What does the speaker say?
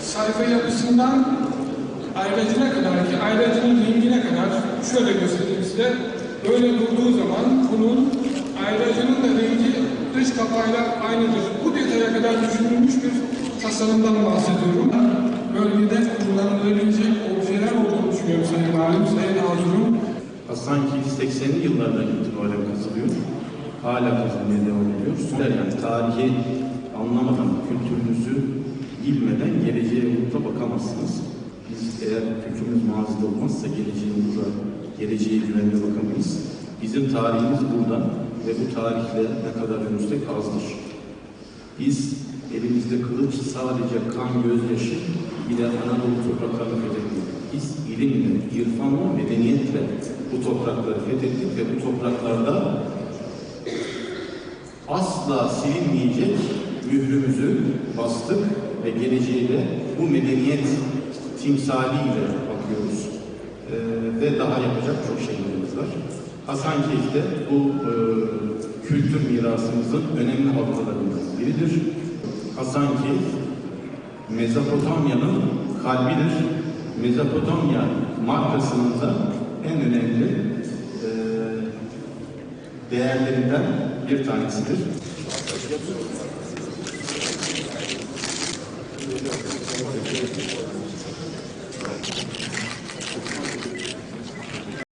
sayfa yapısından ayracına kadar ki ayracının rengine kadar şöyle göstereyim size. Böyle durduğu zaman bunun ayracının da rengi dış kapağıyla aynıdır. Bu detaya kadar düşünülmüş bir tasarımdan bahsediyorum. Bölgede kullanılabilecek objeler olduğunu düşünüyorum Sayın Valim, Sayın Hazurum. Hasankeyf 80'li yıllardan itibaren kazılıyor. Hala kazılmaya devam ediyor. Son yani tarihi anlamadan, kültürünüzü bilmeden geleceğe umutla bakamazsınız. Biz eğer kültürümüz mazide olmazsa geleceğe umutla, geleceğe güvenle bakamayız. Bizim tarihimiz burada ve bu tarihle ne kadar önümüzde azdır. Biz elimizde kılıç sadece kan, gözyaşı de Anadolu topraklarını fethettik. Biz ilimle, irfanla, medeniyetle bu toprakları fethettik ve bu topraklarda asla silinmeyecek mührümüzü bastık ve geleceğe de bu medeniyet timsaliyle bakıyoruz. Ee, ve daha yapacak çok şeylerimiz var. Hasankeyf'te bu e, kültür mirasımızın önemli halkalarından biridir. Hasankeyf, Mezopotamya'nın kalbidir. Mezopotamya markasının da en önemli değerlerinden bir tanesidir.